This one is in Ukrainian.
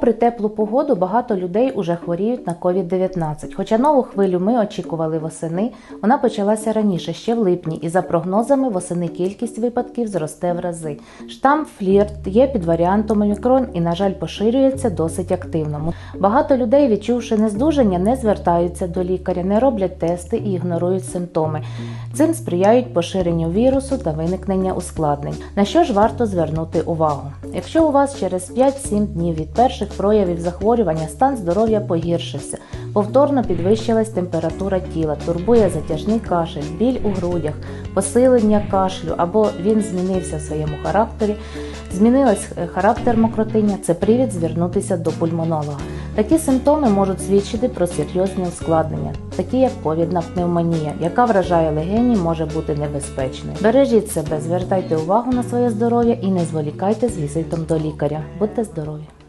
При теплу погоду багато людей уже хворіють на COVID-19. Хоча нову хвилю ми очікували восени, вона почалася раніше, ще в липні, і за прогнозами восени кількість випадків зросте в рази. Штам флірт є під варіантом омікрон і, на жаль, поширюється досить активно. Багато людей, відчувши нездужання, не звертаються до лікаря, не роблять тести і ігнорують симптоми. Цим сприяють поширенню вірусу та виникнення ускладнень. На що ж варто звернути увагу? Якщо у вас через 5-7 днів від перших проявів захворювання стан здоров'я погіршився, повторно підвищилась температура тіла, турбує затяжний кашель, біль у грудях, посилення кашлю або він змінився в своєму характері, змінилась е, характер мокротиння, це привід звернутися до пульмонолога. Такі симптоми можуть свідчити про серйозні ускладнення, такі як ковідна пневмонія, яка вражає легені, може бути небезпечною. Бережіть себе, звертайте увагу на своє здоров'я і не зволікайте з візитом до лікаря. Будьте здорові!